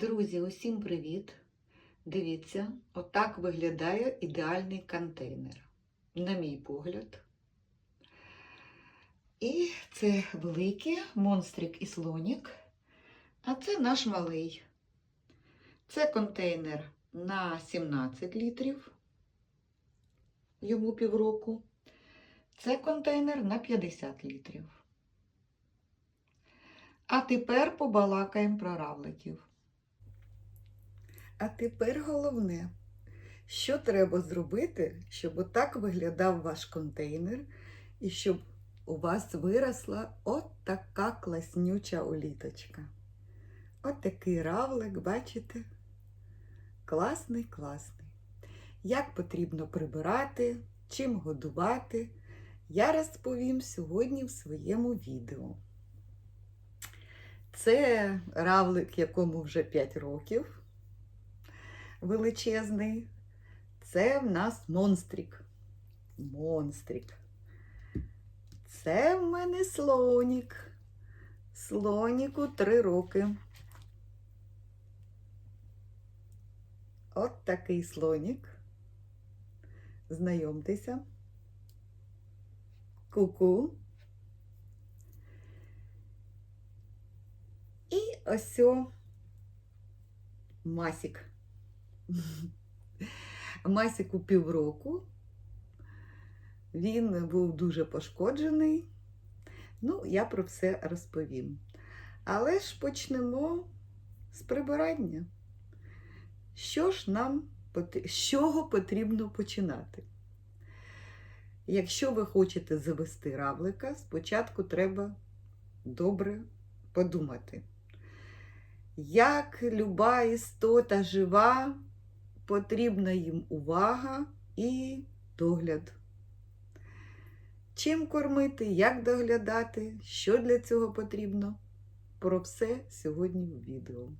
Друзі, усім привіт! Дивіться, отак виглядає ідеальний контейнер, на мій погляд. І це великий монстрик і слонік, а це наш малий. Це контейнер на 17 літрів, йому півроку. Це контейнер на 50 літрів. А тепер побалакаємо про равликів. А тепер головне, що треба зробити, щоб отак виглядав ваш контейнер і щоб у вас виросла от така класнюча оліточка. От такий равлик, бачите? Класний, класний. Як потрібно прибирати, чим годувати, я розповім сьогодні в своєму відео. Це равлик, якому вже 5 років величезний. Це в нас монстрик. Монстрик. Це в мене слонік. Слоніку 3 роки. От такий слонік. Знайомтеся. Ку-ку. І ось Масік. Масіку півроку. Він був дуже пошкоджений. Ну, я про все розповім. Але ж почнемо з прибирання. Що ж нам з чого потрібно починати? Якщо ви хочете завести равлика, спочатку треба добре подумати. Як люба істота жива, потрібна їм увага і догляд. Чим кормити, як доглядати, що для цього потрібно? Про все сьогодні в відео.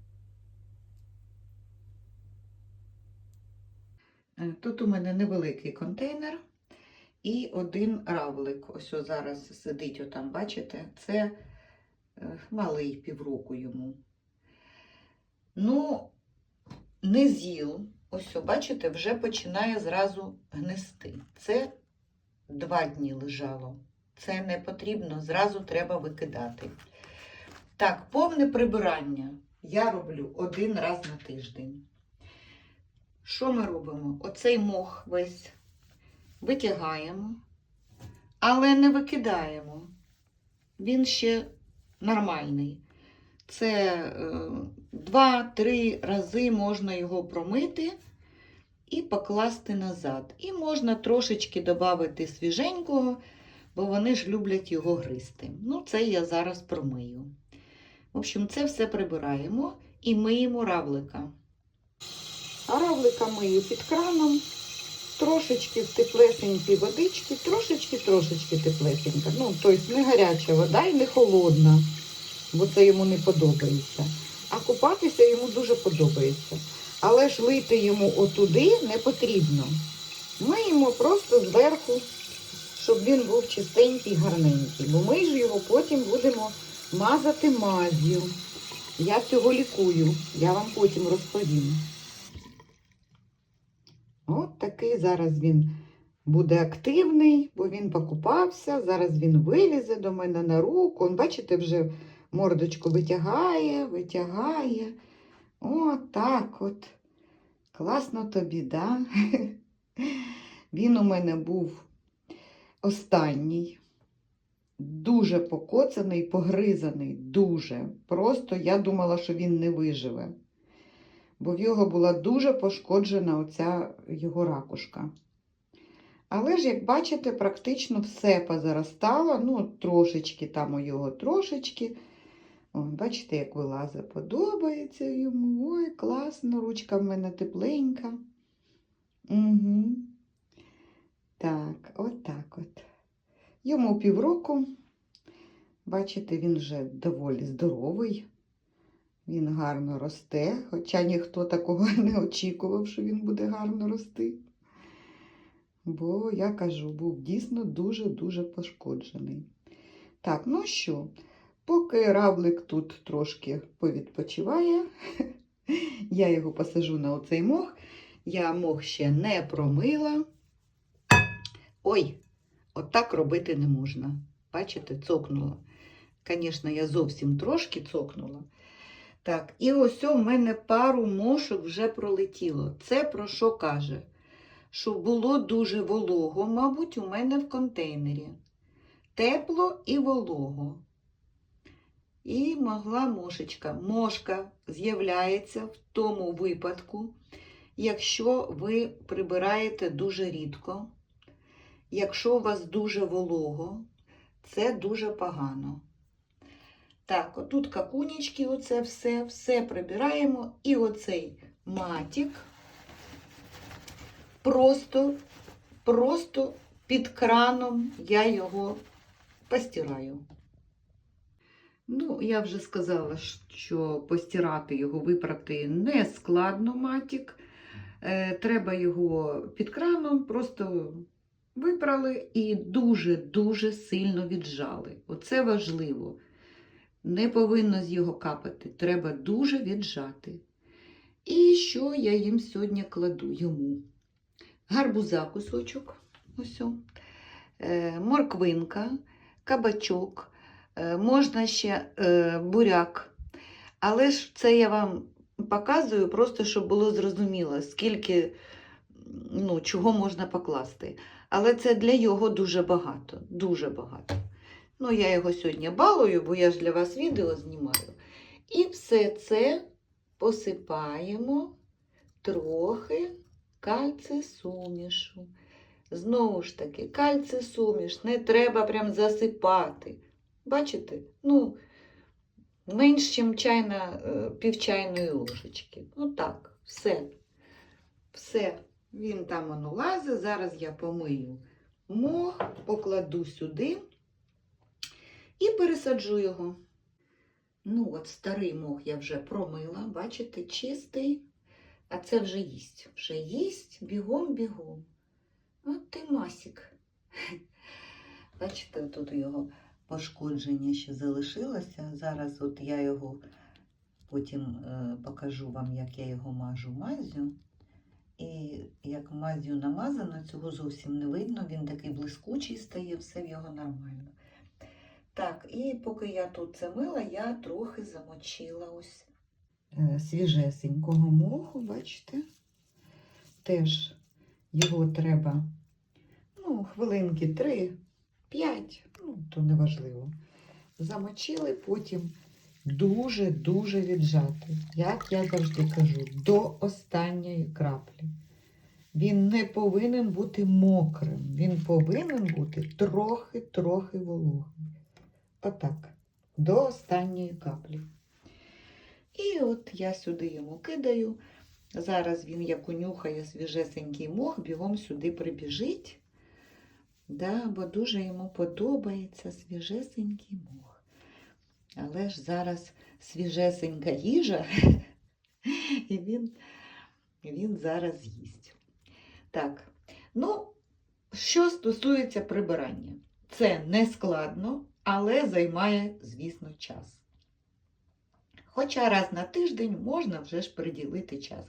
Е, Тут у мене невеликий контейнер і один равлик. Ось зараз сидить отам, бачите? Це е, малий півроку йому. Ну, не з'їл. Ось, бачите, вже починає зразу гнести. Це два дні лежало. Це не потрібно, зразу треба викидати. Так, повне прибирання я роблю один раз на тиждень. Що ми робимо? Оцей мох весь витягаємо, але не викидаємо. Він ще нормальний. Це е, два-три рази можна його промити і покласти назад. І можна трошечки додати свіженького, бо вони ж люблять його гризти. Ну, це я зараз промию. В общем, це все прибираємо і миємо равлика. А равлика мию під краном, трошечки в теплесенькій водички, трошечки-трошечки теплесенька. Ну, тобто не гаряча вода і не холодна бо це йому не подобається. А купатися йому дуже подобається. Але ж лити йому отуди не потрібно. Ми йому просто зверху, щоб він був чистенький, гарненький. Бо ми ж його потім будемо мазати маз'ю. Я цього лікую, я вам потім розповім. От такий зараз він буде активний, бо він покупався. Зараз він вилізе до мене на руку. Бачите, вже мордочку витягає, витягає. О, так от. Класно тобі, да? Він у мене був останній. Дуже покоцаний, погризаний, дуже. Просто я думала, що він не виживе. Бо в його була дуже пошкоджена оця його ракушка. Але ж, як бачите, практично все позаростало. Ну, трошечки там у його трошечки. О, бачите, як вилазить, подобається йому. Ой, класно, ручка в мене тепленька. Угу. Так, от так от. Йому півроку. Бачите, він вже доволі здоровий. Він гарно росте, хоча ніхто такого не очікував, що він буде гарно рости. Бо, я кажу, був дійсно дуже-дуже пошкоджений. Так, ну що, Поки равлик тут трошки повідпочиває, Я його посажу на оцей мох. Я мох ще не промила. Ой, отак робити не можна. Бачите, цокнула. Звісно, я зовсім трошки цокнула. Так, і ось у мене пару мошок вже пролетіло. Це про що каже? Що було дуже волого, мабуть, у мене в контейнері. Тепло і волого. І могла мошечка. Мошка з'являється в тому випадку, якщо ви прибираєте дуже рідко, якщо у вас дуже волого, це дуже погано. Так, отут какунічки, оце все, все прибираємо. І оцей матік просто, просто під краном я його постираю. Ну, я вже сказала, що постирати його, випрати не складно матік. Е, треба його під краном, просто випрали і дуже-дуже сильно віджали. Оце важливо. Не повинно з його капати, треба дуже віджати. І що я їм сьогодні кладу йому? Гарбуза кусочок, ось, е, морквинка, кабачок, можна ще е, буряк. Але ж це я вам показую, просто щоб було зрозуміло, скільки ну, чого можна покласти. Але це для його дуже багато, дуже багато. Ну, я його сьогодні балую, бо я ж для вас відео знімаю. І все це посипаємо трохи кальцисумішу. Знову ж таки, кальцисуміш не треба прям засипати. Бачите? Ну, менш, ніж чайна, е, півчайної ложечки. Отак, все. Все. Він там воно лазить. Зараз я помию мох, покладу сюди і пересаджу його. Ну, от старий мох я вже промила, бачите, чистий, а це вже їсть. Вже їсть бігом-бігом. От ти масік. Бачите, тут його пошкодження ще залишилося. Зараз от я його потім е, покажу вам, як я його мажу мазю. І як мазю намазано, цього зовсім не видно. Він такий блискучий стає, все в його нормально. Так, і поки я тут це мила, я трохи замочила ось е, свіжесенького моху, бачите? Теж його треба ну, хвилинки 3-5, ну, то неважливо. Замочили, потім дуже-дуже віджати. Як я завжди кажу, до останньої краплі. Він не повинен бути мокрим, він повинен бути трохи-трохи вологим. Отак, до останньої каплі. І от я сюди йому кидаю. Зараз він, як унюхає свіжесенький мох, бігом сюди прибіжить. Да, бо дуже йому подобається свіжесенький мох. Але ж зараз свіжесенька їжа, і він, він зараз їсть. Так, ну, що стосується прибирання, це не складно, але займає, звісно, час. Хоча раз на тиждень можна вже ж приділити час.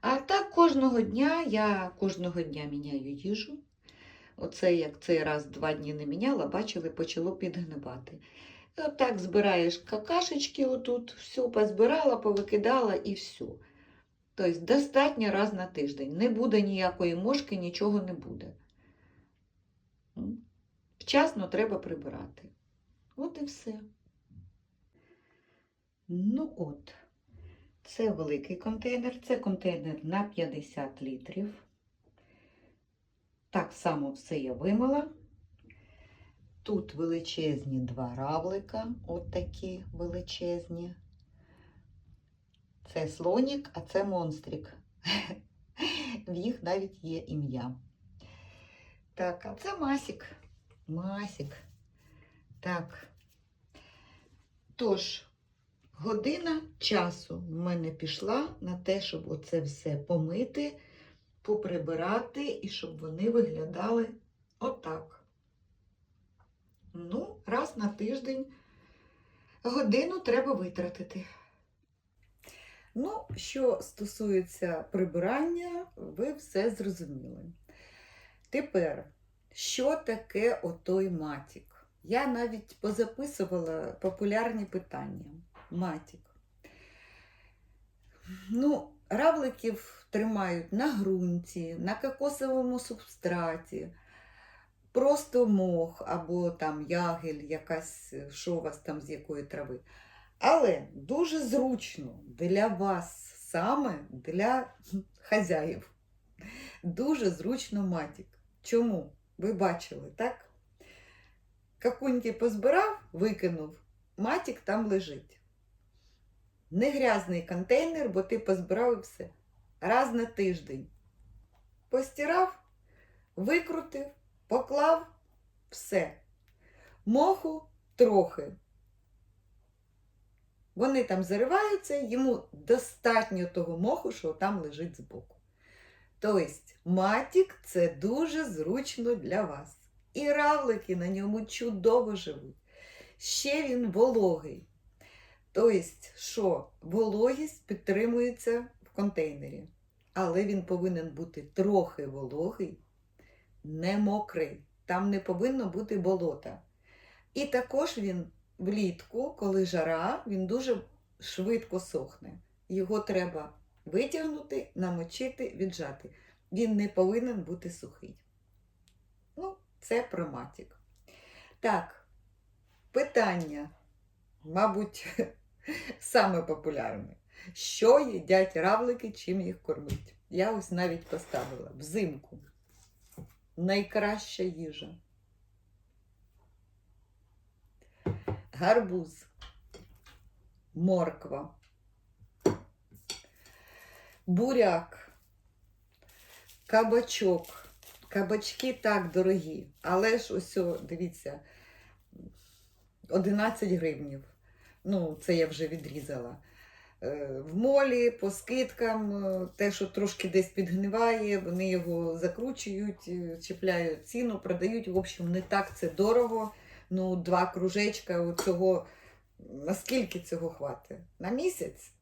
А так кожного дня я кожного дня міняю їжу. Оце як цей раз два дні не міняла, бачили, почало підгнивати. І отак збираєш какашечки отут, все позбирала, повикидала і все. Тобто достатньо раз на тиждень. Не буде ніякої мошки, нічого не буде. Вчасно треба прибирати. От і все. Ну от, це великий контейнер, це контейнер на 50 літрів. Так само все я вимила. Тут величезні два равлика, от такі величезні. Це слонік, а це монстрик. В їх навіть є ім'я. Так, а це масік. Масік. Так. Тож, година часу в мене пішла на те, щоб оце все помити, поприбирати і щоб вони виглядали отак. Ну, раз на тиждень годину треба витратити. Ну, що стосується прибирання, ви все зрозуміли. Тепер, що таке отой матік? Я навіть позаписувала популярні питання. Матік. Ну, равликів тримають на ґрунті, на кокосовому субстраті, просто мох або там ягель, якась, що вас там з якої трави. Але дуже зручно для вас саме для хазяїв. Дуже зручно матік. Чому? Ви бачили, так? Какуньки позбирав, викинув, матік там лежить. Не грязний контейнер, бо ти позбирав. Раз на тиждень. Постирав, викрутив, поклав, все. Моху трохи. Вони там зариваються, йому достатньо того моху, що там лежить збоку. Тобто, матік це дуже зручно для вас. І равлики на ньому чудово живуть. Ще він вологий. Тобто, що вологість підтримується в контейнері, але він повинен бути трохи вологий, не мокрий. Там не повинно бути болота. І також він влітку, коли жара, він дуже швидко сохне. Його треба витягнути, намочити, віджати. Він не повинен бути сухий. Ну, це про матік. Так, питання, мабуть, саме популярне. Що їдять равлики, чим їх кормить? Я ось навіть поставила взимку. Найкраща їжа. гарбуз, морква, буряк, кабачок. Кабачки так дорогі, але ж ось, дивіться, 11 гривнів. Ну, це я вже відрізала. Е, В молі по скидкам, е, те, що трошки десь підгниває, вони його закручують, е, чіпляють ціну, продають. В общем, не так це дорого ну, два кружечка цього. Наскільки цього хватить? На місяць?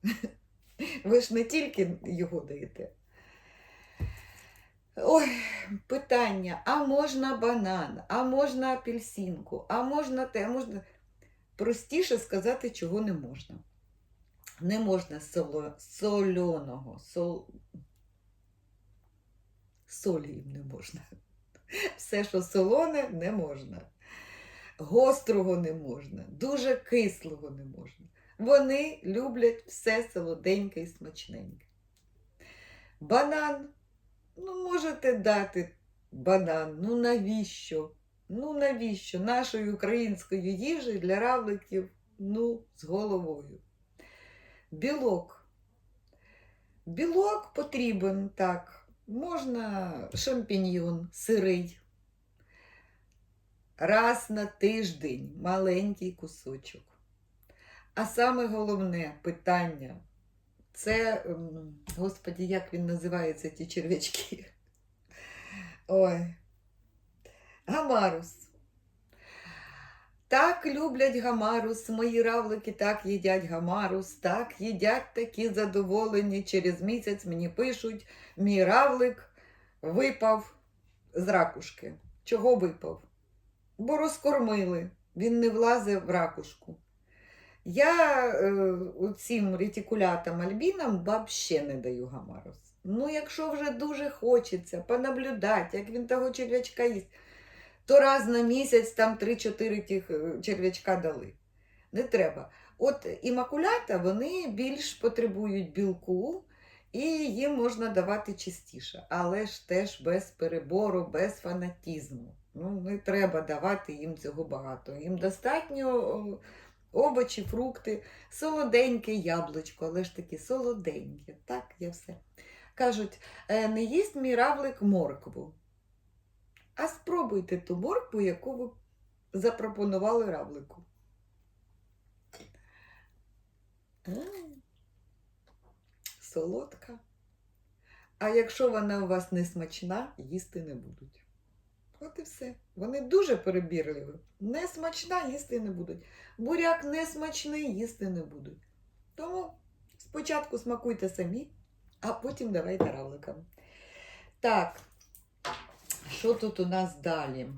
Ви ж не тільки його даєте. Ой, питання: а можна банан, а можна апельсинку, а можна те, а можна. Простіше сказати, чого не можна. Не можна соло... сольоного, сол... солі їм не можна. Все, що солоне, не можна. Гострого не можна, дуже кислого не можна. Вони люблять все солоденьке і смачненьке. Банан. Ну, можете дати банан. Ну навіщо? Ну навіщо? Нашої української їжі для равликів ну, з головою. Білок. Білок потрібен так. Можна шампіньйон сирий раз на тиждень маленький кусочок. А саме головне питання це, ем, господі, як він називається, ті черв'ячки? Ой, гамарус. Так люблять гамарус, мої равлики так їдять гамарус, так їдять такі задоволені. Через місяць мені пишуть, мій равлик випав з ракушки. Чого випав? бо розкормили, він не влазив в ракушку. Я е, цим ретикулятам альбінам взагалі не даю гамарус. Ну, якщо вже дуже хочеться понаблюдати, як він того черв'ячка їсть, то раз на місяць там 3-4 тих е, черв'ячка дали. Не треба. От імакулята вони більш потребують білку, і їм можна давати частіше, але ж теж без перебору, без фанатізму. Ну, Не треба давати їм цього багато. Їм достатньо овочі, фрукти, солоденьке яблучко, але ж таки солоденьке. Так, я все. Кажуть, «Е, не їсть мій равлик моркву. А спробуйте ту моркву, яку ви запропонували равлику. Солодка. А якщо вона у вас не смачна, їсти не будуть. От і все. Вони дуже перебірливі. Не смачна їсти не будуть. Буряк не смачний їсти не будуть. Тому Спочатку смакуйте самі, а потім давайте равликам. Так, що тут у нас далі?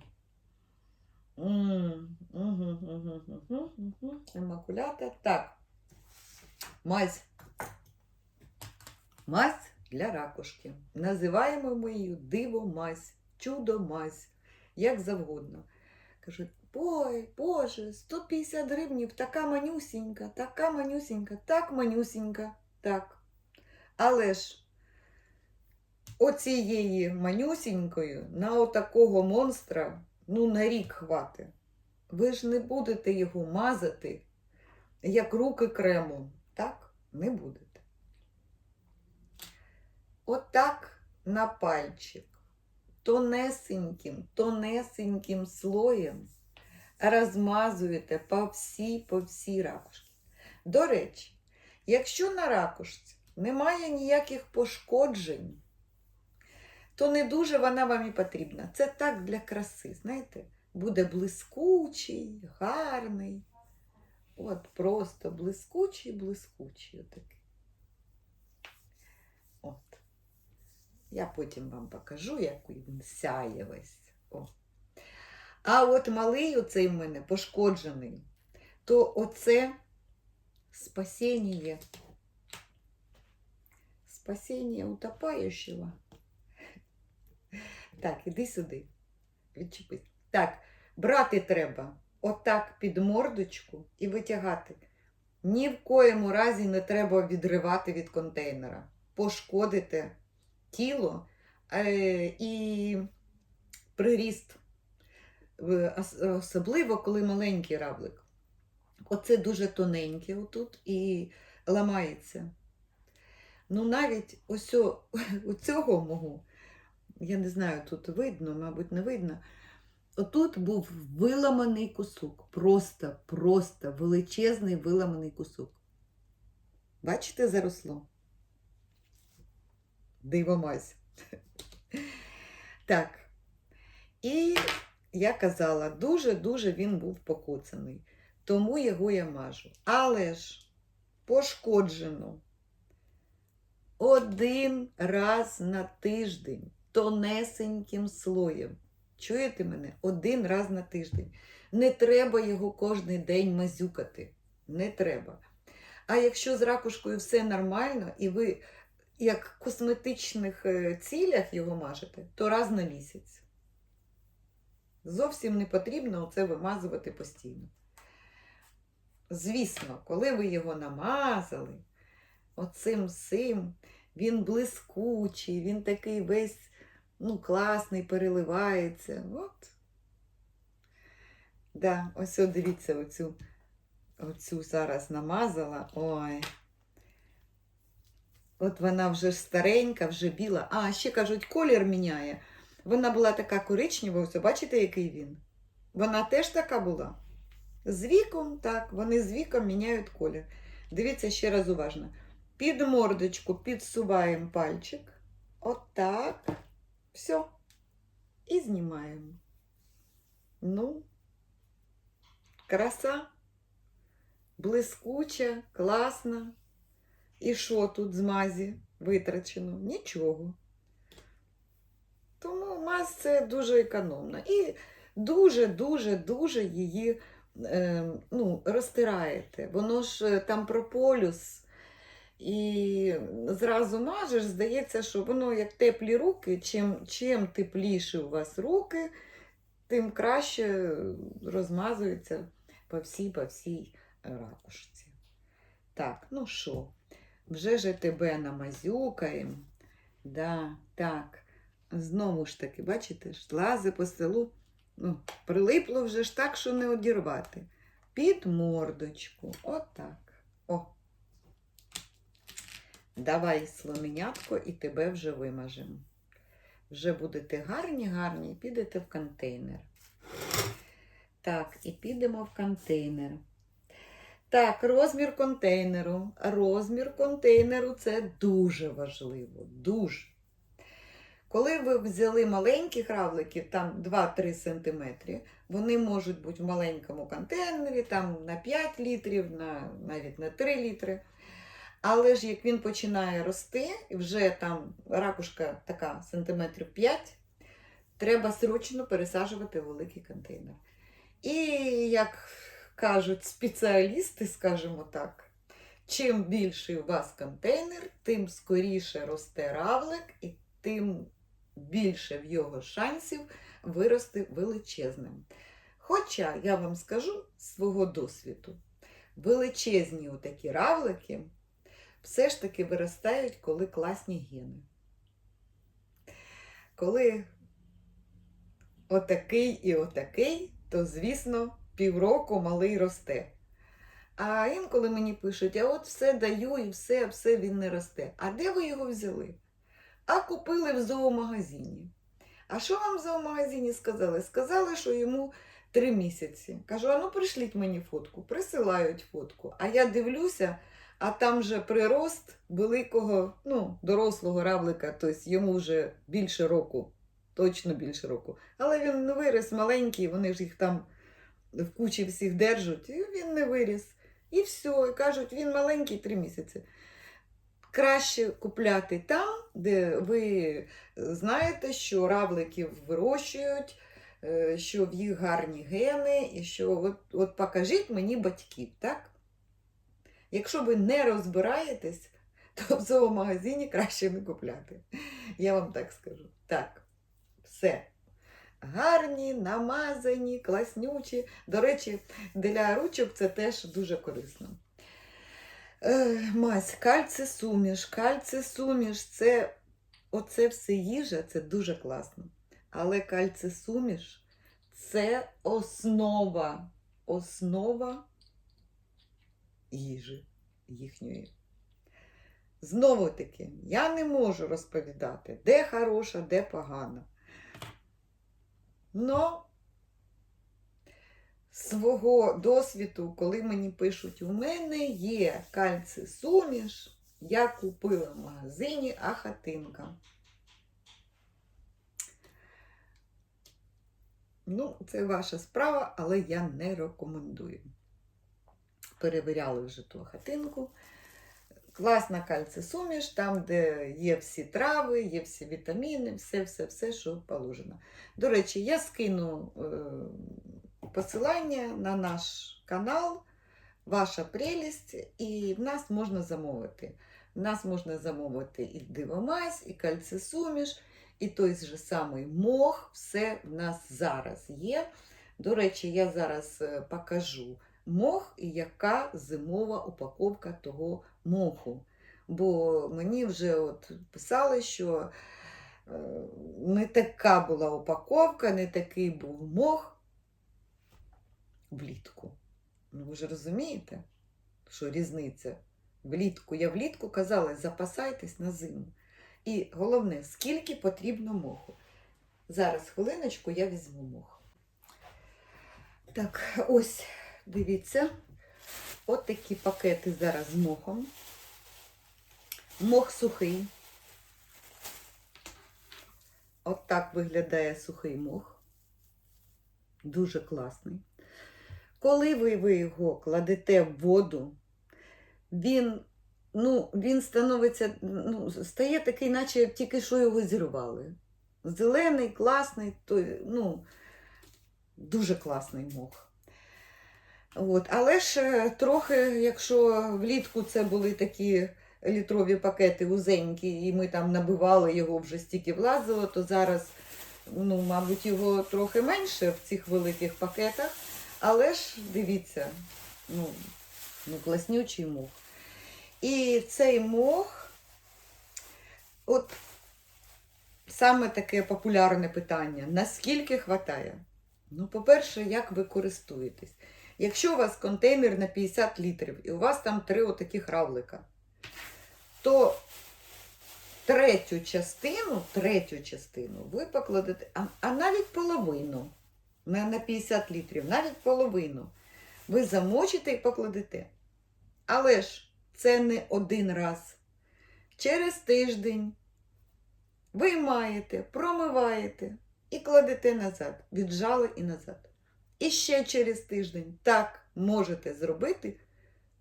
Емакулята. Так. Мазь. Мазь для ракушки. Називаємо ми її диво мазь, чудо мазь, як завгодно. Кажуть, ой, Боже, 150 гривнів, така манюсінька, така манюсінька, так манюсінька, так. Але ж оцієї манюсінькою на отакого монстра ну, на рік хватить. Ви ж не будете його мазати, як руки кремом. Так? Не будете. Отак на пальчик, тонесеньким, тонесеньким слоєм розмазуєте по всій, по всій ракушці. До речі, якщо на ракушці немає ніяких пошкоджень, то не дуже вона вам і потрібна. Це так для краси, знаєте, буде блискучий, гарний. От просто блискучий, блискучий отакий. От. Я потім вам покажу, як він сяє весь. О. А от малий оцей в мене пошкоджений, то оце спасіння. Спасіння утопаючого. Так, іди сюди. Відчепись. Так, брати треба отак під мордочку і витягати. Ні в коєму разі не треба відривати від контейнера. Пошкодите тіло е, і приріст. Е, Особливо, коли маленький равлик. Оце дуже тоненьке отут і ламається. Ну, навіть ось у цього мого, я не знаю, тут видно, мабуть, не видно. Отут був виламаний кусок. Просто, просто величезний виламаний кусок. Бачите, заросло? Дивомась. Так. І я казала, дуже-дуже він був покоцаний. Тому його я мажу. Але ж пошкоджено один раз на тиждень тонесеньким слоєм. Чуєте мене? Один раз на тиждень. Не треба його кожен день мазюкати. Не треба. А якщо з ракушкою все нормально, і ви як в косметичних е, цілях його мажете, то раз на місяць. Зовсім не потрібно це вимазувати постійно. Звісно, коли ви його намазали, оцим сим, він блискучий, він такий весь ну, класний, переливається. От. Да, ось от дивіться, оцю, оцю зараз намазала. Ой. От вона вже старенька, вже біла. А, ще кажуть, колір міняє. Вона була така коричнева, ось бачите, який він? Вона теж така була. З віком, так, вони з віком міняють колір. Дивіться ще раз уважно. Під мордочку підсуваємо пальчик. Отак. Все. І знімаємо. Ну, краса, блискуча, класна. І що тут з мазі витрачено? Нічого. Тому мазь це дуже економно. І дуже-дуже-дуже її е, ну, розтираєте. Воно ж е, там прополюс. І зразу мажеш, здається, що воно як теплі руки. Чим, чим тепліші у вас руки, тим краще розмазується по всій, по всій ракушці. Так, ну що, вже ж тебе намазюкаємо. Да, так. Знову ж таки, бачите, ж, лази по селу. Ну, прилипло вже ж так, що не одірвати. Під мордочку. Отак. Давай, слоненятко, і тебе вже вимажемо. Вже будете гарні, гарні, і підете в контейнер. Так, і підемо в контейнер. Так, розмір контейнеру. Розмір контейнеру це дуже важливо. Дуже. Коли ви взяли маленьких равликів, там 2-3 см, вони можуть бути в маленькому контейнері, там на 5 літрів, на, навіть на 3 літри. Але ж як він починає рости, і вже там ракушка така сантиметрів 5, треба срочно пересаджувати великий контейнер. І як кажуть спеціалісти, скажімо так, чим більший у вас контейнер, тим скоріше росте равлик і тим більше в його шансів вирости величезним. Хоча я вам скажу з свого досвіду, величезні отакі равлики все ж таки виростають, коли класні гени. Коли отакий і отакий, то, звісно, півроку малий росте. А інколи мені пишуть, а от все даю і все, все він не росте. А де ви його взяли? А купили в зоомагазині. А що вам в зоомагазині сказали? Сказали, що йому три місяці. Кажу, а ну пришліть мені фотку. Присилають фотку. А я дивлюся, а там же прирост великого, ну, дорослого равлика, тобто йому вже більше року, точно більше року. Але він не виріс маленький, вони ж їх там в кучі всіх держать, і він не виріс. І все, і кажуть, він маленький три місяці. Краще купляти там, де ви знаєте, що равликів вирощують, е, що в їх гарні гени, і що от, от покажіть мені батьків, так? Якщо ви не розбираєтесь, то в зоомагазині краще не купляти. Я вам так скажу. Так, все. Гарні, намазані, класнючі. До речі, для ручок це теж дуже корисно. Е, мазь, кальцисуміш, кальцисуміш це оце все їжа, це дуже класно. Але кальцисуміш це основа, основа їжі їхньої. Знову таки, я не можу розповідати, де хороша, де погана. Но свого досвіду, коли мені пишуть, у мене є кальций суміш, я купила в магазині Ахатинка. Ну, це ваша справа, але я не рекомендую. Перевіряли вже ту хатинку. Класна кальцисуміш, там, де є всі трави, є всі вітаміни, все-все-все, що положено. До речі, я скину е, посилання на наш канал, ваша прелість, і в нас можна замовити. В нас можна замовити і дивомазь, і кальцисуміш, і той же самий мох, все в нас зараз є. До речі, я зараз е, покажу мох і яка зимова упаковка того моху. Бо мені вже от писали, що е, не така була упаковка, не такий був мох влітку. Ну, ви ж розумієте, що різниця? Влітку. Я влітку казала, запасайтесь на зиму. І головне, скільки потрібно моху. Зараз хвилиночку я візьму мох. Так, ось, дивіться, от такі пакети зараз з мохом. Мох сухий. От так виглядає сухий мох. Дуже класний. Коли ви, ви його кладете в воду, він, ну, він становиться, ну, стає такий, наче тільки що його зірвали. Зелений, класний, то, ну, дуже класний мох. От. Але ж е, трохи, якщо влітку це були такі літрові пакети вузенькі, і ми там набивали його вже стільки влазило, то зараз, ну, мабуть, його трохи менше в цих великих пакетах. Але ж дивіться, ну, ну класнючий мох. І цей мох, от саме таке популярне питання: наскільки хватає? Ну, по-перше, як ви користуєтесь? Якщо у вас контейнер на 50 літрів і у вас там три отаких равлика, то третю частину, третю частину ви покладете, а, а навіть половину на, на 50 літрів, навіть половину, ви замочите і покладете. Але ж це не один раз. Через тиждень виймаєте, промиваєте і кладете назад, віджали і назад. І ще через тиждень так можете зробити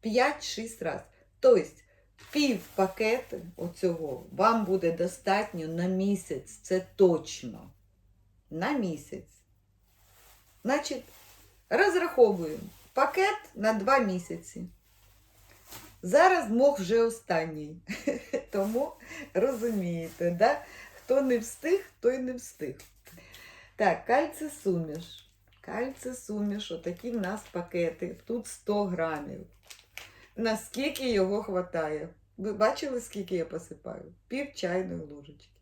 5-6 разів. Тобто пів пакети оцього вам буде достатньо на місяць, це точно. На місяць. Значить, розраховуємо пакет на два місяці. Зараз мох вже останній. Тому розумієте, да? хто не встиг, той не встиг. Так, кальцисуміш. Кальцисуміш, отакі в нас пакети. Тут 100 грамів. Наскільки його хватає? Ви бачили, скільки я посипаю? Пів чайної ложечки.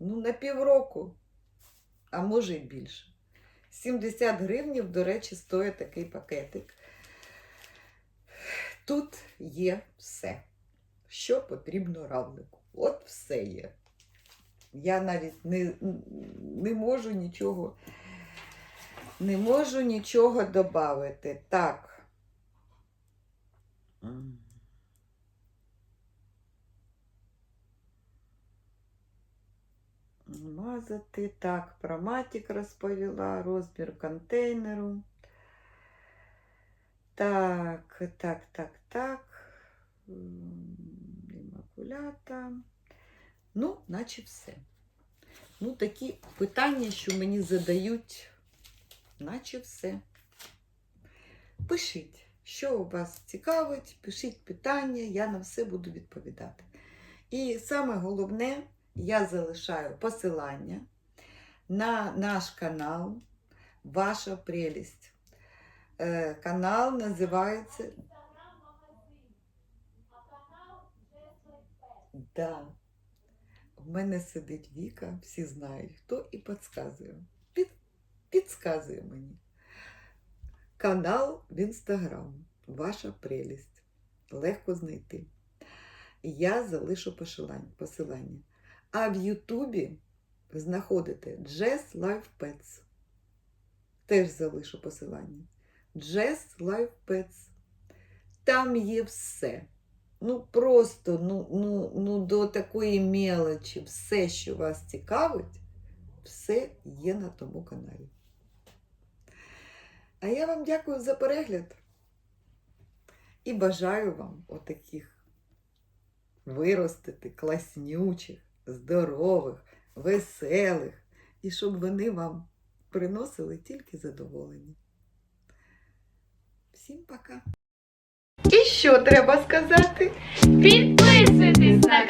Ну, на півроку, а може й більше. 70 гривнів, до речі, стоїть такий пакетик. Тут є все, що потрібно равлику. От все є. Я навіть не, не можу нічого, не можу нічого додати. Так. Мазати. Так, про матік розповіла, розмір контейнеру. Так, так, так, так. М, Іммакулята. Ну, наче все. Ну, такі питання, що мені задають, наче все. Пишіть, що вас цікавить, пишіть питання, я на все буду відповідати. І саме головне, я залишаю посилання на наш канал Ваша прелість. Е, Канал називається. Да. В мене сидить Віка, всі знають, хто і підказує. Під, підказує мені. Канал в інстаграм. Ваша прелість. Легко знайти. Я залишу посилання. А в Ютубі знаходите Jazz Life Pets. Теж залишу посилання. Jazz Life Pets. Там є все. Ну, просто ну, ну, ну, до такої мелочі, все, що вас цікавить, все є на тому каналі. А я вам дякую за перегляд і бажаю вам отаких виростити класнючих, здорових, веселих, і щоб вони вам приносили тільки задоволення. Всім пока! І що треба сказати? Підписуйтесь на